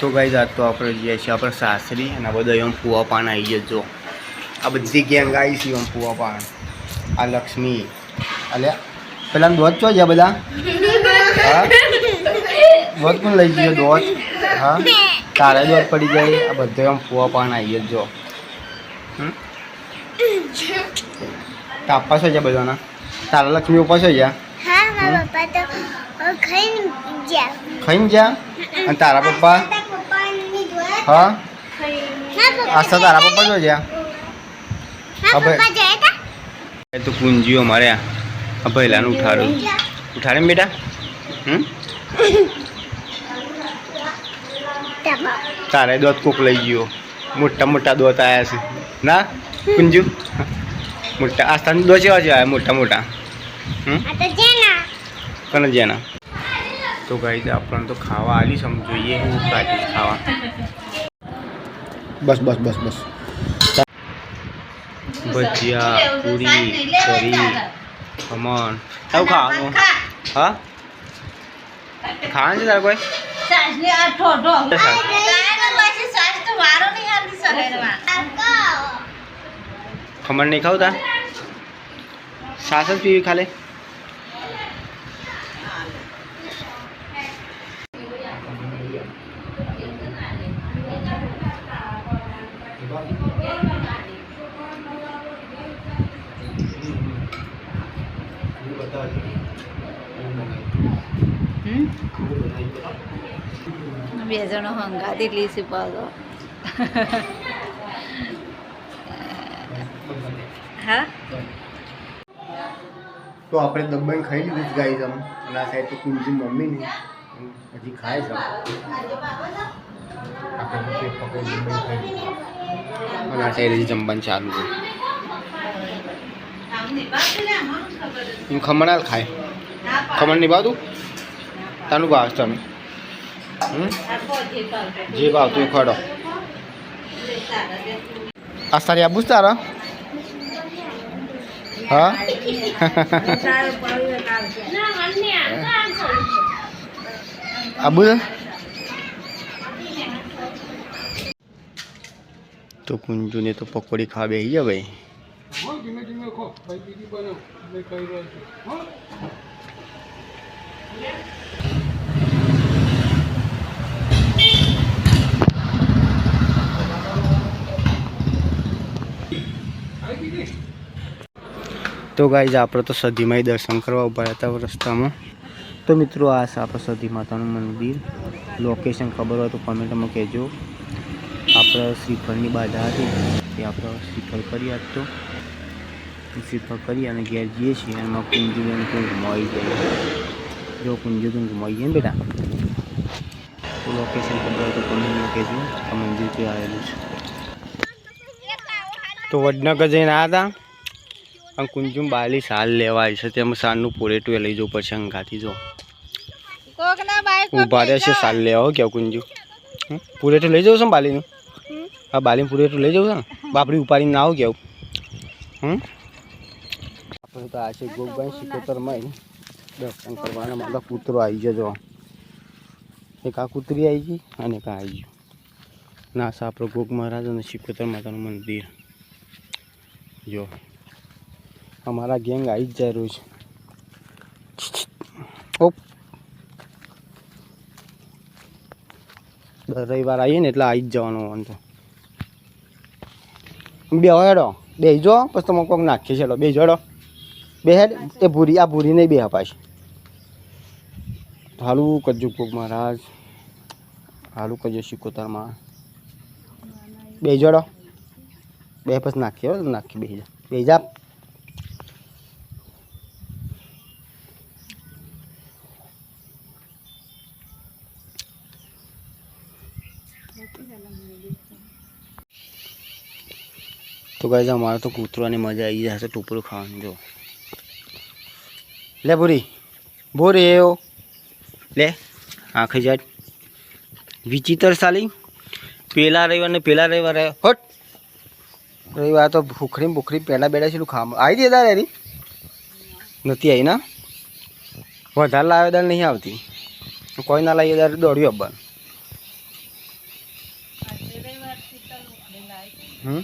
તો ગાઈ જાત તો આપણે જઈએ છીએ આપણે સાસરી અને આ બધા એમ ફુવા પાન આવી જજો આ બધી ગેંગ આવી છે એમ ફુવા પાન. આ લક્ષ્મી. અલે પેલા દોત ચો ગયા બધા? હા? દોત પણ લઈ જઈએ દોત? હા? તારે દોત પડી જાય. આ બધા એમ ફુવા પાન આવી જો. તાપા છો ગયા બધાના? તારા લક્ષ્મી ઉપર છો જ્યાં? ખાઈને ગયા. ગયા? અને તારા પપ્પા? જોયા હા? આસ્તા તારા પપ્પા જો ગયા. અભય. તા પૂંજીઓ માર્યા આ. પહેલાનું ઉઠાડું. ઉઠાડે ને બેટા? હમ? તારે દોત કોક લઈ ગયો. મોટા મોટા દોત આવ્યા છે. ના? કુંજુ મોટા. આસ્થાની દોત કેવા છે આવ્યા મોટા મોટા. હમ? આ તો જેના. કને તો ગાઈ આપણને તો ખાવા આલી સમજો. જોઈએ હું કાઢીશ ખાવા. બસ બસ બસ બસ. ભજીયા પૂરી કરી ખમણ. શું ખાવાનું હા? ખાવાનું છે તારે કોઈ? ખમણ નહીં ખાવ તા સાસ જ પીવી ખાલે? બે જણો હંગાત એટલી પાછો. હા? તો આપણે દબાઈને ખાઈ લીધું છે ગાઈ જમ અને આ સાઈડ તો કુંજી મમ્મી ને હજી ખાય છે. અને આ સાઈડ હજી જમવાનું ચાલુ છે. હું. ખમણ હાલ ખાય. ખમણ નહીં ભાવતું તાનું ભાવ છે તમે હમ? જે ભાવતું એ ખડો આ સારી આબુ છે તારા હા આબુ છે તો કુંજુને તો પકોડી ખાવા બેસી ગયા ભાઈ તો ગાઈઝ આપણે તો સધીમાઈ દર્શન કરવા ઊભા હતા રસ્તામાં. તો મિત્રો આ છે આપણે સધી માતાનું મંદિર. લોકેશન ખબર હોય તો કોમેન્ટમાં કહેજો. આપણે શ્રીફળની બાધા હતી. તે આપણે શ્રીફળ કરી આપતો શ્રીફળ કરી અને ઘેર જઈએ છીએ એમાં કુંજુ અને કુંકુમ જાય. જો કુંજુ કુંકુમ આવી જાય ને બેટા. તો લોકેશન ખબર હોય તો કોમેન્ટમાં કહેજો. આ મંદિર ક્યાં આવેલું છે? તો વડનગર જઈને આવ્યા હતા અને કુંજુમ બાલી સાલ લેવા આવી છે. તેમાં સાલનું પોરેટું એ લઈ જવું પડશે અંગાથી જો. રહે રહેશે સાલ લેવા કેવું કુંજુ? પુરેટું લઈ જવું છે ને બાલીનું હા બાલીનું પુરેટું લઈ જવું છે ને? બાપડી ઉપાડીને ના આવું કેવું? હમ? આપણે તો આ છે ગોગભાઈ સિકોતરમાં દર્શન કરવાના મારા કૂતરો આવી જજો એક આ કૂતરી આવી ગઈ અને એક આવી ગયું. ના સા આપણો ગોગ મહારાજ અને સિકોતર માતાનું મંદિર. જો. અમારા ગેંગ આવી જ જાય રોજ. ઓપ. દર રવિવાર આવીએ ને એટલે આવી જ જવાનો વાંધો. બે હેડો. બે જો, પછી તમે કોઈક નાખીએ છે બે જોડો બે હેડ. એ ભૂરી, આ ભૂરી નહીં બે પાછી. હાલું કરજો કોક મહારાજ. હાલું કરજો શિકોતરમાં બે જોડો બે પછી નાખીએ નાખી બે જા. બે જા. તો ગાઈઝ અમારે તો કૂતરાની મજા આવી જશે ટોપરું ખાવાનું, જો. લે બોરી બોરી એવો લે, આખી જાત વિચિત્ર સાલી. પેલા રવિવાર ને પેલા રવિવારે, હટ. રવિવાર તો ભૂખરી ભૂખરી પહેલાં બેઠા છે ખાવા આવી દે દાર એની? નથી આવી ના? વધારે લાવે દાર નહીં આવતી. કોઈ ના લાવીએ દાર દોડ્યું અબ્બાન હમ?